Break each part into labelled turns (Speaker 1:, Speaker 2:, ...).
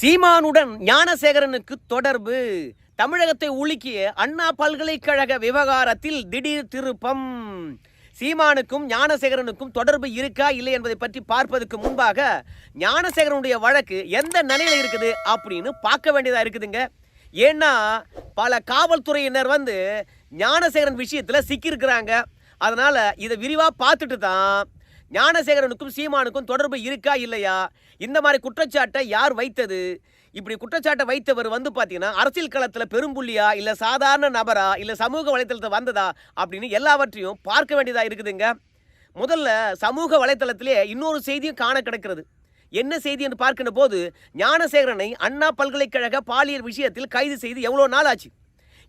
Speaker 1: சீமானுடன் ஞானசேகரனுக்கு தொடர்பு. தமிழகத்தை உலுக்கிய அண்ணா பல்கலைக்கழக விவகாரத்தில் திடீர் திருப்பம். சீமானுக்கும் ஞானசேகரனுக்கும் தொடர்பு இருக்கா இல்லை என்பதை பற்றி பார்ப்பதற்கு முன்பாக ஞானசேகரனுடைய வழக்கு எந்த நிலையில் இருக்குது அப்படின்னு பார்க்க வேண்டியதாக இருக்குதுங்க. ஏன்னா பல காவல்துறையினர் வந்து ஞானசேகரன் விஷயத்தில் சிக்கியிருக்கிறாங்க. அதனால் இதை விரிவாக பார்த்துட்டு தான் ஞானசேகரனுக்கும் சீமானுக்கும் தொடர்பு இருக்கா இல்லையா? இந்த மாதிரி குற்றச்சாட்டை யார் வைத்தது? இப்படி குற்றச்சாட்டை வைத்தவர் வந்து பார்த்தீங்கன்னா அரசியல் களத்தில் பெரும்புள்ளியா இல்லை சாதாரண நபரா இல்லை சமூக வலைத்தளத்தில் வந்ததா அப்படின்னு எல்லாவற்றையும் பார்க்க வேண்டியதாக இருக்குதுங்க. முதல்ல சமூக வலைத்தளத்திலே இன்னொரு செய்தியும் காண கிடக்கிறது. என்ன செய்தி என்று பார்க்கின்ற போது ஞானசேகரனை அண்ணா பல்கலைக்கழக பாலியல் விஷயத்தில் கைது செய்து எவ்வளோ நாள் ஆச்சு?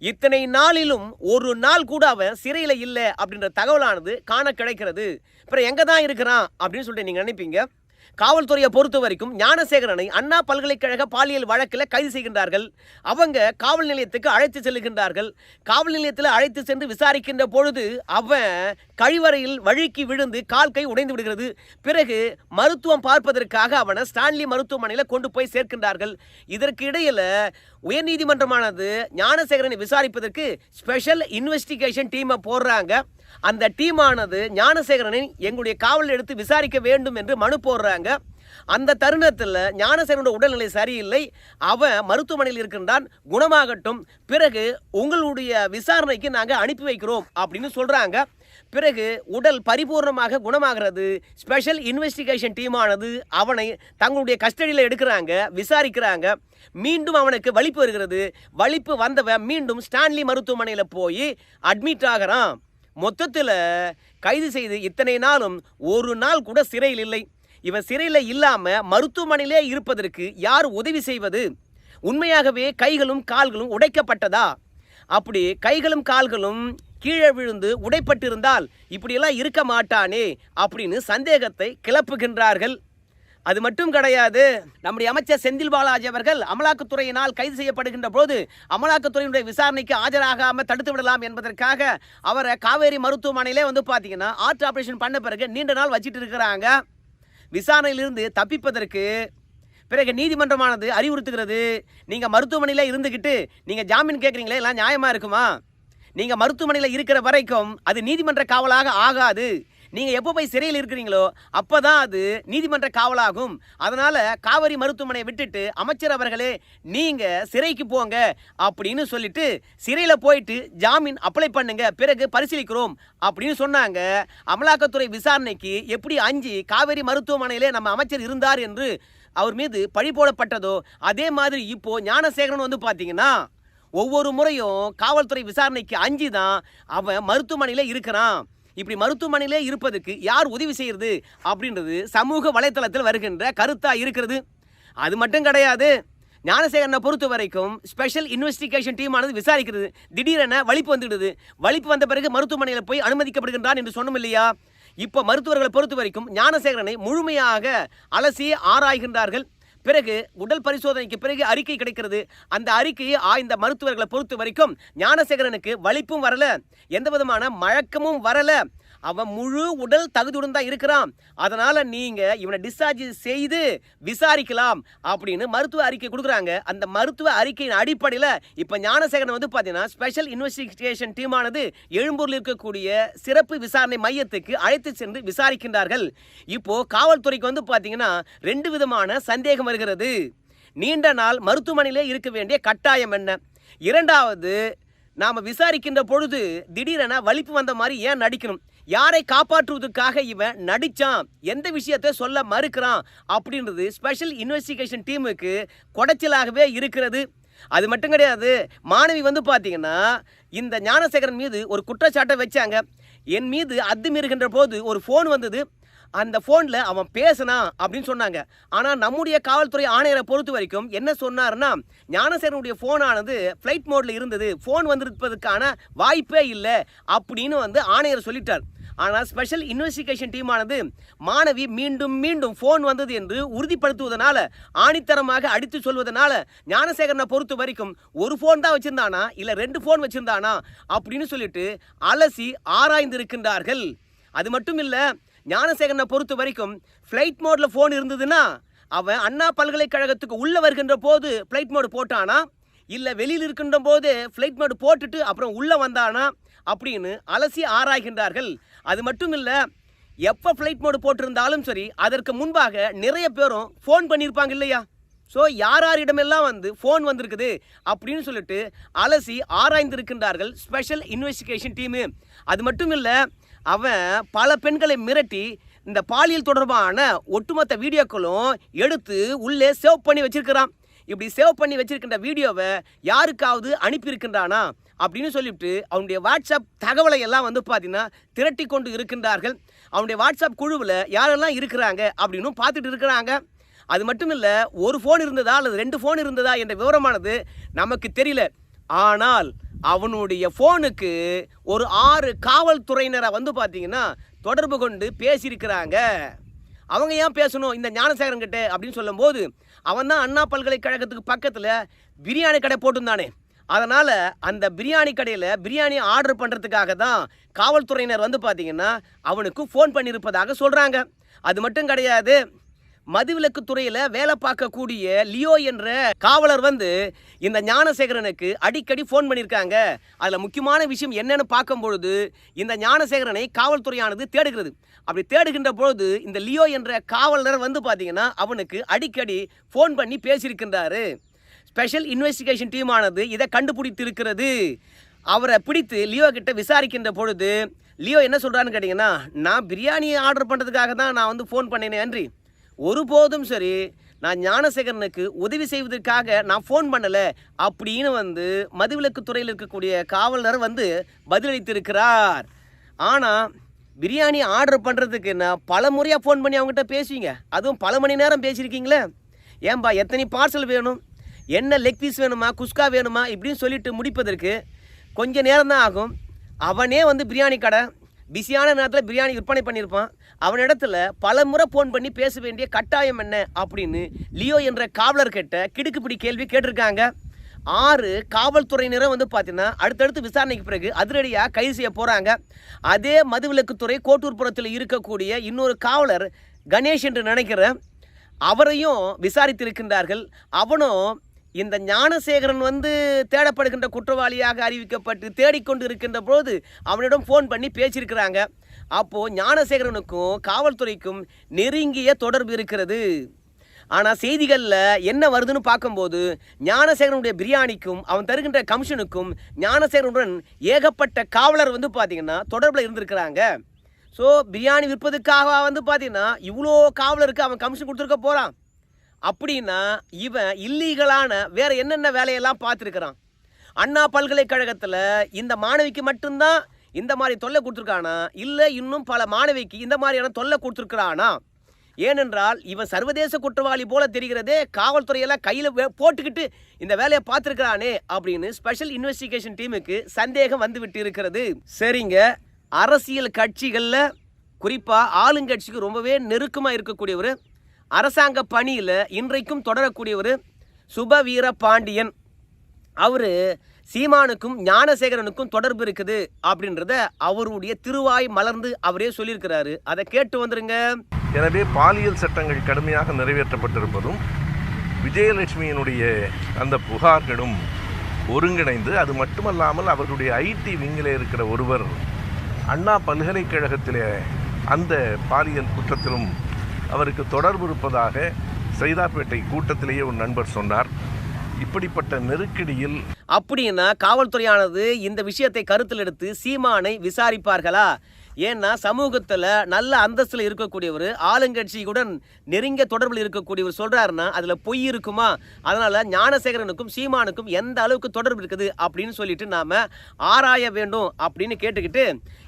Speaker 1: இத்தனை நாளிலும் ஒரு நாள் கூட அவன் சிறையில் இல்லை அப்படின்ற தகவலானது காண கிடைக்கிறது. அப்புறம் எங்கே தான் இருக்கிறான் அப்படின்னு சொல்லிட்டு நீங்கள் நினைப்பீங்க? காவல்துறையை பொறுத்த வரைக்கும் ஞானசேகரனை அண்ணா பல்கலைக்கழக பாலியல் வழக்கில் கைது செய்கின்றார்கள். அவங்க காவல் நிலையத்துக்கு அழைத்து செல்கின்றார்கள். காவல் நிலையத்தில் அழைத்து சென்று விசாரிக்கின்ற பொழுது அவன் கழிவறையில் வழுக்கி விழுந்து கால் கை உடைந்து விடுகிறது. பிறகு மருத்துவம் பார்ப்பதற்காக அவனை ஸ்டான்லி மருத்துவமனையில் கொண்டு போய் சேர்க்கின்றார்கள். இதற்கு இடையில உயர்நீதிமன்றமானது ஞானசேகரனை விசாரிப்பதற்கு ஸ்பெஷல் இன்வெஸ்டிகேஷன் டீமை போடுறாங்க. அந்த டீமானது ஞானசேகரனை எங்களுடைய காவல் எடுத்து விசாரிக்க வேண்டும் என்று மனு போடுறாங்க. அந்த தருணத்தில் ஞானசேகரனுடைய உடல்நிலை சரியில்லை. அவன் மருத்துவமனையில் இருக்கின்றான். குணமாகட்டும். பிறகு உங்களுடைய விசாரணைக்கு நாங்கள் அனுப்பி வைக்கிறோம் அப்படின்னு சொல்கிறாங்க பிறகு உடல் பரிபூர்ணமாக குணமாகிறது. ஸ்பெஷல் இன்வெஸ்டிகேஷன் டீமானது அவனை தங்களுடைய கஸ்டடியில் எடுக்கிறாங்க விசாரிக்கிறாங்க. மீண்டும் அவனுக்கு வலிப்பு வருகிறது. வலிப்பு வந்தவன் மீண்டும் ஸ்டான்லி மருத்துவமனையில் போய் அட்மிட் ஆகிறான். மொத்தத்தில் கைது செய்து இத்தனை நாளும் ஒரு நாள் கூட சிறையில் இல்லை. இவன் சிறையில் இல்லாமல் மருத்துவமனையிலே இருப்பதற்கு யார் உதவி செய்வது? உண்மையாகவே கைகளும் கால்களும் உடைக்கப்பட்டதா? அப்படி கைகளும் கால்களும் கீழே விழுந்து உடைப்பட்டிருந்தால் இப்படியெல்லாம் இருக்க மாட்டானே அப்படின்னு சந்தேகத்தை கிளப்புகின்றார்கள். அது மட்டும் கிடையாது நம்முடைய அமைச்சர் செந்தில் பாலாஜி அவர்கள் அமலாக்கத்துறையினால் கைது செய்யப்படுகின்ற போது அமலாக்கத்துறையினுடைய விசாரணைக்கு ஆஜராகாம தடுத்து விடலாம் என்பதற்காக அவரை காவேரி மருத்துவமனையிலே வந்து பார்த்தீங்கன்னா ஆர்ட் ஆபரேஷன் பண்ண பிறகு நீண்ட நாள் வச்சிட்டு இருக்கிறாங்க. விசாரணையிலிருந்து தப்பிப்பதற்கு பிறகு நீதிமன்றமானது அறிவுறுத்துகிறது. நீங்கள் மருத்துவமனையில் இருந்துக்கிட்டு நீங்கள் ஜாமீன் கேட்குறீங்களே எல்லாம் நியாயமாக இருக்குமா? நீங்கள் மருத்துவமனையில் இருக்கிற வரைக்கும் அது நீதிமன்ற காவலாக ஆகாது. நீங்கள் எப்போ போய் சிறையில் இருக்கிறீங்களோ அப்போ தான் அது நீதிமன்ற காவலாகும். அதனால் காவிரி மருத்துவமனையை விட்டுட்டு அமைச்சர் அவர்களே நீங்கள் சிறைக்கு போங்க அப்படின்னு சொல்லிட்டு சிறையில் போயிட்டு ஜாமீன் அப்ளை பண்ணுங்க பிறகு பரிசீலிக்கிறோம் அப்படின்னு சொன்னாங்க. அமலாக்கத்துறை விசாரணைக்கு எப்படி அஞ்சு காவேரி மருத்துவமனையிலே நம்ம அமைச்சர் இருந்தார் என்று அவர் மீது பழி போடப்பட்டதோ அதே மாதிரி இப்போ ஞானசேகரன் வந்து பார்த்தீங்கன்னா ஒவ்வொரு முறையும் காவல்துறை விசாரணைக்கு அஞ்சு தான் அவன் மருத்துவமனையில் இருக்கிறான். இப்படி மருத்துவமனையிலே இருப்பதுக்கு யார் உதவி செய்யறது அப்படின்றது சமூக வலைத்தளத்தில் வருகின்ற கருத்தாக இருக்கிறது. அது மட்டும் கிடையாது. ஞானசேகரனை பொறுத்த வரைக்கும் ஸ்பெஷல் இன்வெஸ்டிகேஷன் டீமானது விசாரிக்கிறது. திடீரென வலிப்பு வந்துடுது. வலிப்பு வந்த பிறகு மருத்துவமனையில் போய் அனுமதிக்கப்படுகின்றான் என்று சொன்னோம் இல்லையா? இப்போ மருத்துவர்களை பொறுத்த வரைக்கும் ஞானசேகரனை முழுமையாக அலசி ஆராய்கின்றார்கள். பிறகு உடல் பரிசோதனைக்கு பிறகு அறிக்கை கிடைக்கிறது. அந்த அறிக்கையை ஆய்ந்த மருத்துவர்களை பொறுத்த வரைக்கும் ஞானசேகரனுக்கு வலிப்பும் வரல. எந்த விதமான மழக்கமும் வரல. அவன் முழு உடல் தகுதியுடன் தான் இருக்கிறான். அதனால் நீங்கள் இவனை டிஸ்சார்ஜ் செய்து விசாரிக்கலாம் அப்படின்னு மருத்துவ அறிக்கை கொடுக்குறாங்க. அந்த மருத்துவ அறிக்கையின் அடிப்படையில் இப்போ ஞானசேகரன் வந்து பார்த்தீங்கன்னா ஸ்பெஷல் இன்வெஸ்டிகேஷன் டீமானது எழும்பூரில் இருக்கக்கூடிய சிறப்பு விசாரணை மையத்துக்கு அழைத்து சென்று விசாரிக்கின்றார்கள். இப்போது காவல்துறைக்கு வந்து பார்த்தீங்கன்னா ரெண்டு விதமான சந்தேகம் வருகிறது. நீண்ட நாள் மருத்துவமனையிலே இருக்க வேண்டிய கட்டாயம் என்ன? இரண்டாவது நாம் விசாரிக்கின்ற பொழுது திடீரென வலிப்பு வந்த மாதிரி ஏன் நடிக்கணும்? யாரை காப்பாற்றுவதற்காக இவன் நடிச்சான்? எந்த விஷயத்தை சொல்ல மறுக்கிறான்? அப்படின்றது ஸ்பெஷல் இன்வெஸ்டிகேஷன் டீமுக்கு குடைச்சலாகவே இருக்கிறது. அது மட்டும் கிடையாது மாணவி வந்து பார்த்தீங்கன்னா இந்த ஞானசேகரன் மீது ஒரு குற்றச்சாட்டை வச்சாங்க. என் மீது அத்துமீறுகின்ற போது ஒரு ஃபோன் வந்தது. அந்த ஃபோனில் அவன் பேசினா அப்படின்னு சொன்னாங்க. ஆனால் நம்முடைய காவல்துறை ஆணையரை பொறுத்த வரைக்கும் என்ன சொன்னார்னா ஞானசேரனுடைய ஃபோனானது ஃப்ளைட் மோடில் இருந்தது. ஃபோன் வந்திருப்பதற்கான வாய்ப்பே இல்லை அப்படின்னு வந்து ஆணையர் சொல்லிட்டார். ஆனால் ஸ்பெஷல் இன்வெஸ்டிகேஷன் டீமானது மாணவி மீண்டும் மீண்டும் ஃபோன் வந்தது என்று உறுதிப்படுத்துவதனால ஆணித்தரமாக அடித்து சொல்வதனால ஞானசேகரனை பொறுத்த வரைக்கும் ஒரு ஃபோன் தான் வச்சுருந்தானா இல்லை ரெண்டு ஃபோன் வச்சுருந்தானா? அப்படின்னு சொல்லிட்டு அலசி ஆராய்ந்திருக்கின்றார்கள். அது மட்டும் இல்லை ஞானசேகரனை பொறுத்த வரைக்கும் ஃப்ளைட் மோடில் ஃபோன் இருந்ததுன்னா அவன் அண்ணா பல்கலைக்கழகத்துக்கு உள்ளே வருகின்ற போது ஃப்ளைட் மோடு போட்டானா? இல்லை வெளியில் இருக்கின்ற போது ஃப்ளைட் மோடு போட்டுட்டு அப்புறம் உள்ளே வந்தானா? அப்படின்னு அலசி ஆராய்கின்றார்கள். அது மட்டும் இல்லை எப்போ ஃப்ளைட் மோடு போட்டிருந்தாலும் சரி அதற்கு முன்பாக நிறைய பேரும் ஃபோன் பண்ணியிருப்பாங்க இல்லையா? ஸோ யார் யாரிடமெல்லாம் வந்து ஃபோன் வந்திருக்குது அப்படின்னு சொல்லிட்டு அலசி ஆராய்ந்திருக்கின்றார்கள் ஸ்பெஷல் இன்வெஸ்டிகேஷன் டீமு அது மட்டும் இல்லை அவன் பல பெண்களை மிரட்டி இந்த பாலியல் தொடர்பான ஒட்டுமொத்த வீடியோக்களும் எடுத்து உள்ளே சேவ் பண்ணி வச்சிருக்கிறான். இப்படி சேவ் பண்ணி வச்சிருக்கின்ற வீடியோவை யாருக்காவது அனுப்பியிருக்கின்றானா அப்படின்னு சொல்லிவிட்டு அவனுடைய வாட்ஸ்அப் தகவலை எல்லாம் வந்து பார்த்தீங்கன்னா திரட்டி கொண்டு இருக்கின்றார்கள். அவனுடைய வாட்ஸ்அப் குழுவில் யாரெல்லாம் இருக்கிறாங்க அப்படின்னு பார்த்துட்டு இருக்கிறாங்க. அது மட்டும் இல்லை ஒரு ஃபோன் இருந்ததா அல்லது ரெண்டு ஃபோன் இருந்ததா என்ற விவரமானது நமக்கு தெரியல. ஆனால் அவனுடைய ஃபோனுக்கு ஒரு ஆறு காவல்துறையினரை வந்து பார்த்தீங்கன்னா தொடர்பு கொண்டு பேசியிருக்கிறாங்க. அவங்க ஏன் பேசணும்? இந்த ஞானசேகரன் கிட்ட அப்படின்னு சொல்லும்போது அவன் தான் அண்ணா பல்கலைக்கழகத்துக்கு பக்கத்தில் பிரியாணி கடை போட்டிருந்தானே. அதனால் அந்த பிரியாணி கடையில் பிரியாணி ஆர்டர் பண்ணுறதுக்காக தான் காவல்துறையினர் வந்து பார்த்தீங்கன்னா அவனுக்கு ஃபோன் பண்ணியிருப்பதாக சொல்கிறாங்க அது மட்டும் கிடையாது மதுவிலக்கு துறையில் வேலை பார்க்கக்கூடிய லியோ என்ற காவலர் வந்து இந்த ஞானசேகரனுக்கு அடிக்கடி ஃபோன் பண்ணியிருக்காங்க. அதில் முக்கியமான விஷயம் என்னன்னு பார்க்கும்பொழுது இந்த ஞானசேகரனை காவல்துறையானது தேடுகிறது. அப்படி தேடுகின்ற பொழுது இந்த லியோ என்ற காவலர் வந்து பார்த்தீங்கன்னா அவனுக்கு அடிக்கடி ஃபோன் பண்ணி பேசியிருக்கின்றாரு. ஸ்பெஷல் இன்வெஸ்டிகேஷன் டீமானது இதை கண்டுபிடித்திருக்கிறது. அவரை பிடித்து லியோ கிட்ட விசாரிக்கின்ற பொழுது லியோ என்ன சொல்கிறான்னு கேட்டிங்கன்னா நான் பிரியாணி ஆர்டர் பண்ணுறதுக்காக தான் நான் வந்து ஃபோன் பண்ணேனே நன்றி. ஒருபோதும் சரி நான் ஞானசேகரனுக்கு உதவி செய்வதற்காக நான் ஃபோன் பண்ணலை அப்படின்னு வந்து மதுவிலக்கு துறையில் இருக்கக்கூடிய காவலர் வந்து பதிலளித்திருக்கிறார். ஆனால் பிரியாணி ஆர்டர் பண்ணுறதுக்கு நான் பல முறையாக ஃபோன் பண்ணி அவங்ககிட்ட பேசுவீங்க? அதுவும் பல மணி நேரம் பேசியிருக்கீங்களே? ஏன்பா எத்தனை பார்சல் வேணும்? என்ன லெக் பீஸ் வேணுமா? குஸ்கா வேணுமா? இப்படின்னு சொல்லிட்டு முடிப்பதற்கு கொஞ்ச நேரம் தான் ஆகும். அவனே வந்து பிரியாணி கடை பிஸியான நேரத்தில் பிரியாணி விற்பனை பண்ணியிருப்பான். அவனிடத்துல பல முறை ஃபோன் பண்ணி பேச வேண்டிய கட்டாயம் என்ன அப்படின்னு லியோ என்ற காவலர் கிட்ட கிடுக்குப்பிடி கேள்வி கேட்டிருக்காங்க. ஆறு காவல்துறையினரும் வந்து பார்த்தீங்கன்னா அடுத்தடுத்து விசாரணைக்கு பிறகு அதிரடியாக கைது செய்ய போகிறாங்க அதே மதுவிலக்குத்துறை கோட்டூர்புரத்தில் இருக்கக்கூடிய இன்னொரு காவலர் கணேஷ் என்று நினைக்கிறேன். அவரையும் விசாரித்திருக்கின்றார்கள். அவனும் இந்த ஞானசேகரன் வந்து தேடப்படுகின்ற குற்றவாளியாக அறிவிக்கப்பட்டு தேடிக்கொண்டு இருக்கின்ற போது அவனிடம் ஃபோன் பண்ணி பேசியிருக்கிறாங்க. அப்போது ஞானசேகரனுக்கும் காவல்துறைக்கும் நெருங்கிய தொடர்பு இருக்கிறது. ஆனால் செய்திகளில் என்ன வருதுன்னு பார்க்கும்போது ஞானசேகரனுடைய பிரியாணிக்கும் அவன் தருகின்ற கமிஷனுக்கும் ஞானசேகரனுடன் ஏகப்பட்ட காவலர் வந்து பார்த்திங்கன்னா தொடர்பில் இருந்திருக்கிறாங்க. ஸோ பிரியாணி விற்பதுக்காக வந்து பார்த்தீங்கன்னா இவ்வளோ காவலருக்கு அவன் கமிஷன் கொடுத்துருக்க போகிறான் அப்படின்னா இவன் இல்லீகலான வேற என்னென்ன வேலையெல்லாம் பார்த்துருக்கிறான்? அண்ணா பல்கலைக்கழகத்தில் இந்த மாணவிக்கு மட்டும்தான் இந்த மாதிரி தொல்லை கொடுத்துருக்கானா? இல்லை இன்னும் பல மாணவிக்கு இந்த மாதிரியான தொல்லை கொடுத்துருக்கிறானா? ஏனென்றால் இவன் சர்வதேச குற்றவாளி போல தெரிகிறதே காவல்துறையெல்லாம் கையில் போட்டுக்கிட்டு இந்த வேலையை பார்த்துருக்கிறானே அப்படின்னு ஸ்பெஷல் இன்வெஸ்டிகேஷன் டீமுக்கு சந்தேகம் வந்துவிட்டு இருக்கிறது. சரிங்க. அரசியல் கட்சிகளில் குறிப்பாக ஆளுங்கட்சிக்கு ரொம்பவே நெருக்கமாக இருக்கக்கூடியவர் அரசாங்க பணியில் இன்றைக்கும் தொடரக்கூடியவர் சுபவீர பாண்டியன். அவர் சீமானுக்கும் ஞானசேகரனுக்கும் தொடர்பு இருக்குது அப்படின்றத அவருடைய திருவாய் மலர்ந்து அவரே சொல்லியிருக்கிறாரு. அதை கேட்டு வந்துருங்க.
Speaker 2: எனவே பாலியல் சட்டங்கள் கடுமையாக நிறைவேற்றப்பட்டிருப்பதும் விஜயலட்சுமியினுடைய அந்த புகார்களும் ஒருங்கிணைந்து அது மட்டுமல்லாமல் அவருடைய ஐடி விங்கில் இருக்கிற ஒருவர் அண்ணா பல்கலைக்கழகத்திலே அந்த பாலியல் குற்றத்திலும் அவருக்கு தொடர்பு இருப்பதாக சைதாப்பேட்டை கூட்டத்திலேயே ஒரு நண்பர் சொன்னார். இப்படிப்பட்ட நெருக்கடியில்
Speaker 1: அப்படின்னா காவல்துறையானது இந்த விஷயத்தை கருத்தில் எடுத்து சீமானை விசாரிப்பார்களா? ஏன்னா சமூகத்தில் நல்ல அந்தஸ்தில் இருக்கக்கூடியவர் ஆளுங்கட்சியுடன் நெருங்கிய தொடர்பில் இருக்கக்கூடியவர் சொல்கிறாருன்னா அதில் பொய் இருக்குமா? அதனால் ஞானசேகரனுக்கும் சீமானுக்கும் எந்த அளவுக்கு தொடர்பு இருக்குது அப்படின்னு சொல்லிட்டு நாம் ஆராய வேண்டும் அப்படின்னு கேட்டுக்கிட்டு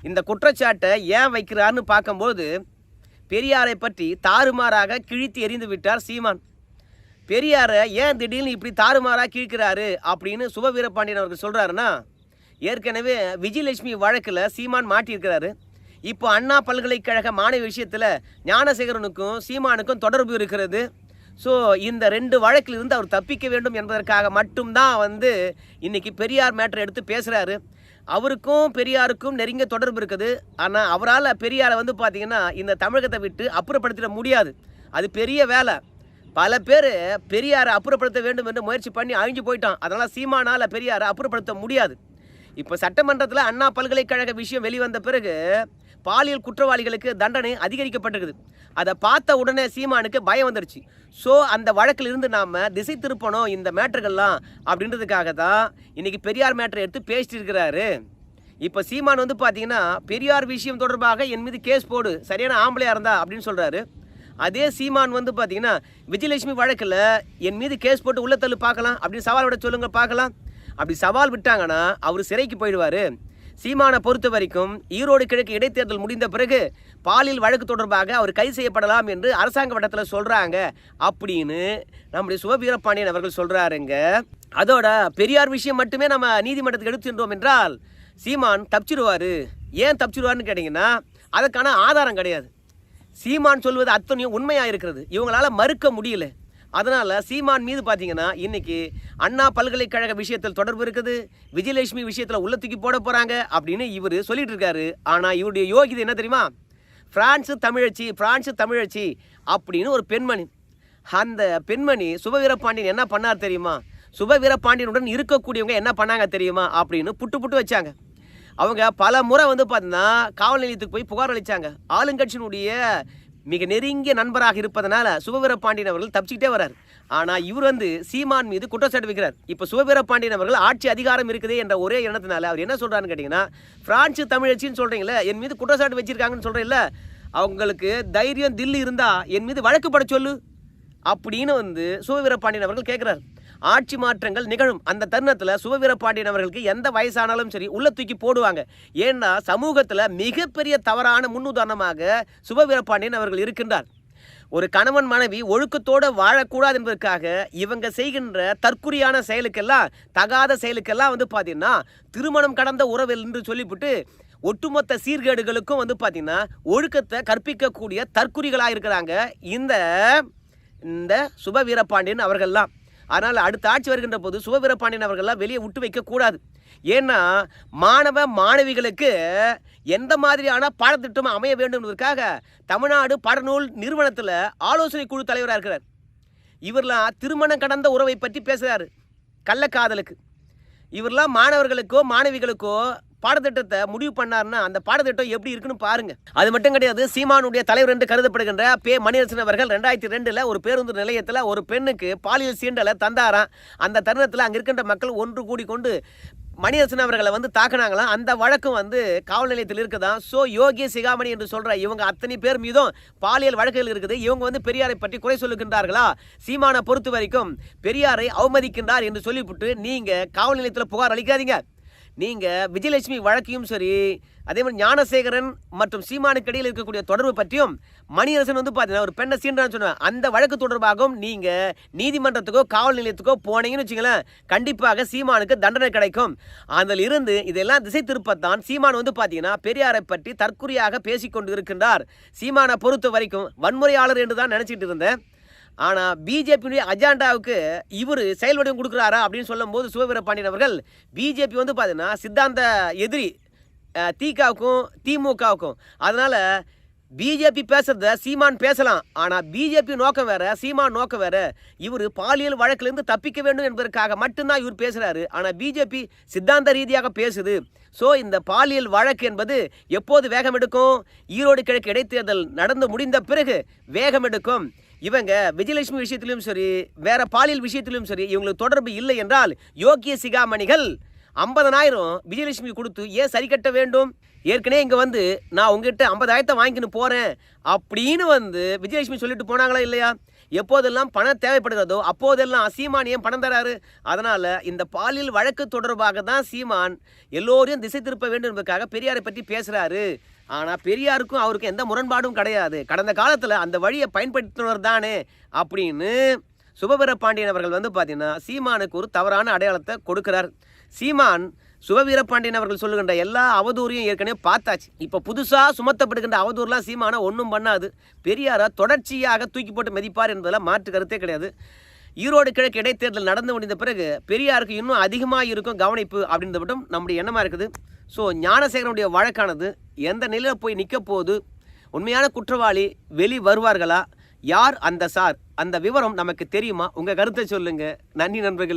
Speaker 1: இந்த குற்றச்சாட்டை ஏன் வைக்கிறான்னு பார்க்கும்போது பெரியாரை பற்றி தாறுமாறாக கிழித்து எறிந்து விட்டார் சீமான். பெரியாரை ஏன் திடீர்னு இப்படி தாறுமாறாக கிழிக்கிறாரு? அப்படின்னு சுபவீரபாண்டியன் அவர்கள் சொல்கிறாருன்னா ஏற்கனவே விஜயலட்சுமி வழக்கில் சீமான் மாட்டியிருக்கிறாரு. இப்போ அண்ணா பல்கலைக்கழக மாணவி விஷயத்தில் ஞானசேகரனுக்கும் சீமானுக்கும் தொடர்பு இருக்கிறது. ஸோ இந்த ரெண்டு வழக்கில் இருந்து அவர் தப்பிக்க வேண்டும் என்பதற்காக மட்டும்தான் வந்து இன்றைக்கி பெரியார் மேட்டர் எடுத்து பேசுகிறாரு அவருக்கும் பெரியாருக்கும் நெருங்கிய தொடர்பு இருக்குது. ஆனால் அவரால் பெரியாரை வந்து பார்த்தீங்கன்னா இந்த தமிழகத்தை விட்டு அப்புறப்படுத்திட முடியாது. அது பெரிய வேலை. பல பேர் பெரியாரை அப்புறப்படுத்த வேண்டும் என்று முயற்சி பண்ணி அழிஞ்சு போயிட்டான். அதனால் சீமானால் பெரியாரை அப்புறப்படுத்த முடியாது. இப்போ சட்டமன்றத்தில் அண்ணா பல்கலைக்கழக விஷயம் வெளிவந்த பிறகு பாலியல் குற்றவாளிகளுக்கு தண்டனை அதிகரிக்கப்பட்டிருக்குது. அதை பார்த்த உடனே சீமானுக்கு பயம் வந்துருச்சு. ஸோ அந்த வழக்கில் இருந்து நாம் திசை திருப்பணும் இந்த மேட்டர்கள்லாம் அப்படின்றதுக்காக தான் இன்றைக்கி பெரியார் மேட்டரை எடுத்து பேசிட்டு இருக்கிறாரு. இப்போ சீமான் வந்து பார்த்தீங்கன்னா பெரியார் விஷயம் தொடர்பாக என் மீது கேஸ் போடு. சரியான ஆம்பளையாக இருந்தா அப்படின்னு சொல்கிறாரு அதே சீமான் வந்து பார்த்தீங்கன்னா விஜயலட்சுமி வழக்கில் என் மீது கேஸ் போட்டு உள்ள தள்ளு பார்க்கலாம். அப்படின்னு சவால் விட சொல்லுங்கள் பார்க்கலாம். அப்படி சவால் விட்டாங்கன்னா அவர் சிறைக்கு போயிடுவார். சீமானை பொறுத்த வரைக்கும் ஈரோடு கிழக்கு இடைத்தேர்தல் முடிந்த பிறகு பாலியல் வழக்கு தொடர்பாக அவர் கைது செய்யப்படலாம் என்று அரசாங்க வட்டத்தில் சொல்கிறாங்க அப்படின்னு நம்முடைய சிவவீரபாண்டியன் அவர்கள் சொல்கிறாருங்க அதோட பெரியார் விஷயம் மட்டுமே நம்ம நீதிமன்றத்துக்கு எடுத்து சென்றோம் என்றால் சீமான் தப்பிச்சிடுவார் ஏன் தப்பிச்சிடுவார்னு கேட்டிங்கன்னா அதற்கான ஆதாரம் கிடையாது. சீமான் சொல்வது அத்தனையும் உண்மையாக இருக்கிறது. இவங்களால் மறுக்க முடியல. அதனால் சீமான் மீது பார்த்தீங்கன்னா இன்றைக்கி அண்ணா பல்கலைக்கழக விஷயத்தில் தொடர்பு இருக்குது விஜயலட்சுமி விஷயத்தில் உள்ள தூக்கி போட போகிறாங்க அப்படின்னு இவர் சொல்லிட்டு இருக்காரு. ஆனால் இவருடைய யோகிதை என்ன தெரியுமா? ஃப்ரான்ஸு தமிழச்சி ஃப்ரான்ஸு தமிழச்சி அப்படின்னு ஒரு பெண்மணி. அந்த பெண்மணி சுபவீரபாண்டியன் என்ன பண்ணார் தெரியுமா? சுபவீரபாண்டியனுடன் இருக்கக்கூடியவங்க என்ன பண்ணாங்க தெரியுமா? அப்படின்னு புட்டு புட்டு வச்சாங்க. அவங்க பல முறை வந்து பார்த்தீங்கன்னா காவல் நிலையத்துக்கு போய் புகார் அளித்தாங்க ஆளுங்கட்சியினுடைய மிக நெருங்கிய நண்பராக இருப்பதனால சுபவீரபாண்டியன் அவர்கள் தப்பிச்சுக்கிட்டே வரார் ஆனால் இவர் வந்து சீமான் மீது குற்றச்சாட்டு வைக்கிறார் இப்போ சுபவீரபாண்டியன் அவர்கள் ஆட்சி அதிகாரம் இருக்குது என்ற ஒரே எண்ணத்தினால அவர் என்ன சொல்கிறாருன்னு கேட்டிங்கன்னா பிரான்ஸ் தமிழச்சின்னு சொல்கிறீங்களே என் மீது குற்றச்சாட்டு வச்சிருக்காங்கன்னு சொல்கிறேன்ல அவங்களுக்கு தைரியம் தில்லு இருந்தால் என் மீது வழக்கு பட சொல்லு அப்படின்னு வந்து சுபவீரபாண்டியன் அவர்கள் கேட்குறாரு ஆட்சி மாற்றங்கள் நிகழும். அந்த தருணத்தில் சுபவீரபாண்டியன் அவர்களுக்கு எந்த வயசானாலும் சரி உள்ள தூக்கி போடுவாங்க. ஏன்னா சமூகத்தில் மிகப்பெரிய தவறான முன்னுதாரணமாக சுபவீரபாண்டியன் அவர்கள் இருக்கின்றார். ஒரு கணவன் மனைவி ஒழுக்கத்தோடு வாழக்கூடாது என்பதற்காக இவங்க செய்கின்ற தற்குறியான செயலுக்கெல்லாம் தகாத செயலுக்கெல்லாம் வந்து பார்த்தீங்கன்னா திருமணம் கடந்த உறவு என்று சொல்லிவிட்டு ஒட்டுமொத்த சீர்கேடுகளுக்கும் வந்து பார்த்தீங்கன்னா ஒழுக்கத்தை கற்பிக்கக்கூடிய தற்குறிகளாக இருக்கிறாங்க இந்த இந்த சுப வீரபாண்டியன் அவர்கள்லாம். அதனால் அடுத்த ஆட்சி வருகின்ற போது சுவவீரபாண்டியன் அவர்கள்லாம் வெளியே விட்டு வைக்கக்கூடாது ஏன்னா மாணவ மாணவிகளுக்கு எந்த மாதிரியான பாடத்திட்டம் அமைய வேண்டும் என்பதற்காக தமிழ்நாடு பாடநூல் நிறுவனத்தில் ஆலோசனை குழு தலைவராக இருக்கிறார். இவர்லாம் திருமணம் கடந்த உறவை பற்றி பேசுகிறாரு கள்ளக்காதலுக்கு. இவரெல்லாம் மாணவர்களுக்கோ மாணவிகளுக்கோ பாடத்திட்டத்தை முடிவு பண்ணாருன்னா அந்த பாடத்திட்டம் எப்படி இருக்குன்னு பாருங்க. அது மட்டும் கிடையாது சீமானுடைய தலைவர் என்று கருதப்படுகின்ற பே மணிரசன் அவர்கள் ரெண்டாயிரத்தி ரெண்டுல ஒரு பேருந்து நிலையத்தில் ஒரு பெண்ணுக்கு பாலியல் சீண்டலை தந்தாராம். அந்த தருணத்தில் அங்கே இருக்கின்ற மக்கள் ஒன்று கூடி கொண்டு மணிரசன் அவர்களை வந்து தாக்குனாங்களாம். அந்த வழக்கும் வந்து காவல் நிலையத்தில் இருக்குதான் ஸோ யோகிய சிகாமணி என்று சொல்கிற இவங்க அத்தனை பேர் மீதும் பாலியல் வழக்குகள் இருக்குது. இவங்க வந்து பெரியாரை பற்றி குறை சொல்லுகின்றார்களா? சீமானை பொறுத்த வரைக்கும் பெரியாரை அவமதிக்கின்றார் என்று சொல்லிவிட்டு நீங்கள் காவல் நிலையத்தில் புகார் அளிக்காதீங்க. நீங்கள் விஜயலட்சுமி வழக்கையும் சரி அதே மாதிரி ஞானசேகரன் மற்றும் சீமானுக்கு இடையில் இருக்கக்கூடிய தொடர்பு பற்றியும் மணியரசன் வந்து பார்த்தீங்கன்னா ஒரு பெண்ணை சீன்றான்னு சொன்னேன் அந்த வழக்கு தொடர்பாகவும் நீங்கள் நீதிமன்றத்துக்கோ காவல் நிலையத்துக்கோ போனீங்கன்னு வச்சுங்களேன் கண்டிப்பாக சீமானுக்கு தண்டனை கிடைக்கும். அதில் இருந்து இதெல்லாம் திசை திருப்பத்தான் சீமான் வந்து பார்த்தீங்கன்னா பெரியாரை பற்றி தற்குறியாக பேசிக்கொண்டு இருக்கின்றார் சீமானை பொறுத்த வரைக்கும் வன்முறையாளர் என்று தான் நினச்சிட்டு இருந்தேன். ஆனால் பிஜேபியுடைய அஜெண்டாவுக்கு இவர் செயல்வடிவம் கொடுக்குறாரா அப்படின்னு சொல்லும்போது சிவவீரபாண்டியன் அவர்கள் பிஜேபி வந்து பார்த்தீங்கன்னா சித்தாந்த எதிரி திகாவுக்கும் திமுகவுக்கும். அதனால் பிஜேபி பேசுறத சீமான் பேசலாம். ஆனால் பிஜேபி நோக்கம் வேற சீமான் நோக்கம் வேறு. இவர் பாலியல் வழக்கிலிருந்து தப்பிக்க வேண்டும் என்பதற்காக மட்டும்தான் இவர் பேசுகிறாரு ஆனால் பிஜேபி சித்தாந்த ரீதியாக பேசுது. ஸோ இந்த பாலியல் வழக்கு என்பது எப்போது வேகம் எடுக்கும் ஈரோடு கிழக்கு இடைத்தேர்தல் நடந்து முடிந்த பிறகு வேகம் எடுக்கும் இவங்க விஜயலட்சுமி விஷயத்திலும் சரி வேற பாலியல் விஷயத்திலும் சரி இவங்களுக்கு தொடர்பு இல்லை என்றால் யோக்கிய சிகாமணிகள் ஐம்பதனாயிரம் விஜயலட்சுமி கொடுத்து ஏன் சரி கட்ட வேண்டும்? ஏற்கனவே இங்கே வந்து நான் உங்ககிட்ட ஐம்பதாயிரத்தை வாங்கிக்கின்னு போகிறேன் அப்படின்னு வந்து விஜயலட்சுமி சொல்லிட்டு போனாங்களா இல்லையா? எப்போதெல்லாம் பணம் தேவைப்படுகிறதோ அப்போதெல்லாம் சீமான் ஏன் பணம் தராரு? அதனால் இந்த பாலியல் வழக்கு தொடர்பாக தான் சீமான் எல்லோரையும் திசை திருப்ப வேண்டும் என்பதற்காக பெரியாரை பற்றி பேசுகிறாரு ஆனால் பெரியாருக்கும் அவருக்கும் எந்த முரண்பாடும் கிடையாது. கடந்த காலத்தில் அந்த வழியை பயன்படுத்தினர் தானே அப்படின்னு சுபவீர பாண்டியன் அவர்கள் வந்து பார்த்தீங்கன்னா சீமானுக்கு ஒரு தவறான அடையாளத்தை கொடுக்கிறார். சீமான் சுபவீர பாண்டியன் அவர்கள் சொல்லுகின்ற எல்லா அவதூறையும் ஏற்கனவே பார்த்தாச்சு. இப்போ புதுசாக சுமத்தப்படுகின்ற அவதூறுலாம் சீமானை ஒன்றும் பண்ணாது. பெரியாரை தொடர்ச்சியாக தூக்கி போட்டு மதிப்பார் என்பதில் மாற்று கருத்தே கிடையாது. ஈரோடு கிழக்கு இடைத்தேர்தல் நடந்து முடிந்த பிறகு பெரியாருக்கு இன்னும் அதிகமாக இருக்கும் கவனிப்பு அப்படின்றது மட்டும் நம்முடைய எண்ணமாக இருக்குது. ஸோ ஞானசேகரனுடைய வழக்கானது எந்த நிலையில் போய் நிற்க போது உண்மையான குற்றவாளி வெளி வருவார்களா? யார் அந்த சார்? அந்த விவரம் நமக்கு தெரியுமா? உங்கள் கருத்தை சொல்லுங்கள் நன்றி நண்பர்கள்.